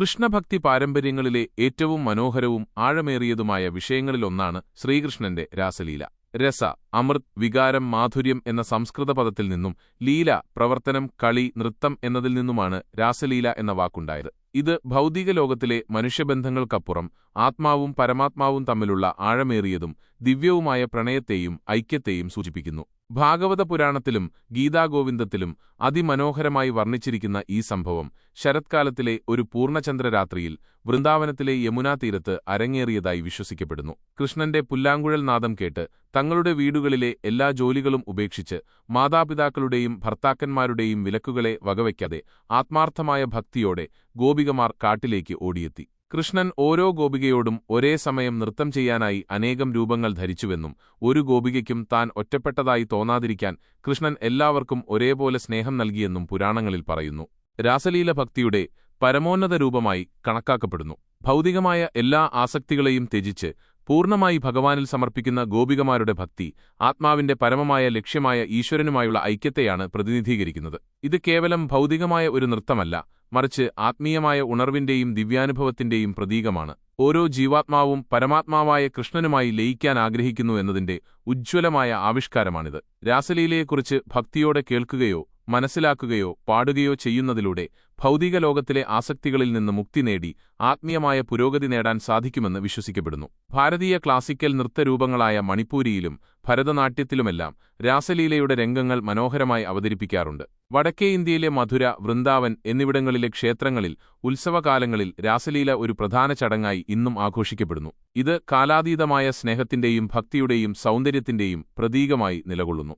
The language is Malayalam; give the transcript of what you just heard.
കൃഷ്ണഭക്തി പാരമ്പര്യങ്ങളിലെ ഏറ്റവും മനോഹരവും ആഴമേറിയതുമായ വിഷയങ്ങളിലൊന്നാണ് ശ്രീകൃഷ്ണന്റെ രാസലീല. രസ അമൃത് വികാരം മാധുര്യം എന്ന സംസ്കൃത പദത്തിൽ നിന്നും ലീല പ്രവർത്തനം കളി നൃത്തം എന്നതിൽ നിന്നുമാണ് രാസലീല എന്ന വാക്കുണ്ടായത്. ഇത് ഭൗതിക ലോകത്തിലെ മനുഷ്യബന്ധങ്ങൾക്കപ്പുറം ആത്മാവും പരമാത്മാവും തമ്മിലുള്ള ആഴമേറിയതും ദിവ്യവുമായ പ്രണയത്തെയും ഐക്യത്തെയും സൂചിപ്പിക്കുന്നു. ഭാഗവത പുരാണത്തിലും ഗീതാഗോവിന്ദത്തിലും അതിമനോഹരമായി വർണിച്ചിരിക്കുന്ന ഈ സംഭവം ശരത്കാലത്തിലെ ഒരു പൂർണചന്ദ്രരാത്രിയിൽ വൃന്ദാവനത്തിലെ യമുനാ തീരത്ത് അരങ്ങേറിയതായി വിശ്വസിക്കപ്പെടുന്നു. കൃഷ്ണന്റെ പുല്ലാങ്കുഴൽ നാദം കേട്ട് തങ്ങളുടെ വീടുകളിലെ എല്ലാ ജോലികളും ഉപേക്ഷിച്ച് മാതാപിതാക്കളുടെയും ഭർത്താക്കന്മാരുടെയും വിലക്കുകളെ വകവയ്ക്കാതെ ആത്മാർത്ഥമായ ഭക്തിയോടെ ഗോപികമാർ കാട്ടിലേക്ക് ഓടിയെത്തി. കൃഷ്ണൻ ഓരോ ഗോപികയോടും ഒരേ സമയം നൃത്തം ചെയ്യാനായി അനേകം രൂപങ്ങൾ ധരിച്ചുവെന്നും ഒരു ഗോപികയ്ക്കും താൻ ഒറ്റപ്പെട്ടതായി തോന്നാതിരിക്കാൻ കൃഷ്ണൻ എല്ലാവർക്കും ഒരേപോലെ സ്നേഹം നൽകിയെന്നും പുരാണങ്ങളിൽ പറയുന്നു. രാസലീല ഭക്തിയുടെ പരമോന്നത രൂപമായി കണക്കാക്കപ്പെടുന്നു. ഭൗതികമായ എല്ലാ ആസക്തികളെയും ത്യജിച്ച് പൂർണമായി ഭഗവാനിൽ സമർപ്പിക്കുന്ന ഗോപികമാരുടെ ഭക്തി ആത്മാവിന്റെ പരമമായ ലക്ഷ്യമായ ഈശ്വരനുമായുള്ള ഐക്യത്തെയാണ് പ്രതിനിധീകരിക്കുന്നത്. ഇത് കേവലം ഭൗതികമായ ഒരു നൃത്തമല്ല മറിച്ച് ആത്മീയമായ ഉണർവിന്റെയും ദിവ്യാനുഭവത്തിന്റെയും പ്രതീകമാണ്. ഓരോ ജീവാത്മാവും പരമാത്മാവായ കൃഷ്ണനുമായി ലയിക്കാൻ ആഗ്രഹിക്കുന്നു എന്നതിന്റെ ഉജ്ജ്വലമായ ആവിഷ്കാരമാണിത്. രാസലീലയെക്കുറിച്ച് ഭക്തിയോടെ കേൾക്കുകയോ മനസ്സിലാക്കുകയോ പാടുകയോ ചെയ്യുന്നതിലൂടെ ഭൗതിക ലോകത്തിലെ ആസക്തികളിൽ നിന്ന് മുക്തി നേടി ആത്മീയമായ പുരോഗതി നേടാൻ സാധിക്കുമെന്ന് വിശ്വസിക്കപ്പെടുന്നു. ഭാരതീയ ക്ലാസിക്കൽ നൃത്തരൂപങ്ങളായ മണിപ്പൂരിയിലും ഭരതനാട്യത്തിലുമെല്ലാം രാസലീലയുടെ രംഗങ്ങൾ മനോഹരമായി അവതരിപ്പിക്കാറുണ്ട്. വടക്കേ ഇന്ത്യയിലെ മധുര വൃന്ദാവൻ എന്നിവിടങ്ങളിലെ ക്ഷേത്രങ്ങളിൽ ഉത്സവകാലങ്ങളിൽ രാസലീല ഒരു പ്രധാന ചടങ്ങായി ഇന്നും ആഘോഷിക്കപ്പെടുന്നു. ഇത് കാലാതീതമായ സ്നേഹത്തിന്റെയും ഭക്തിയുടെയും സൗന്ദര്യത്തിന്റെയും പ്രതീകമായി നിലകൊള്ളുന്നു.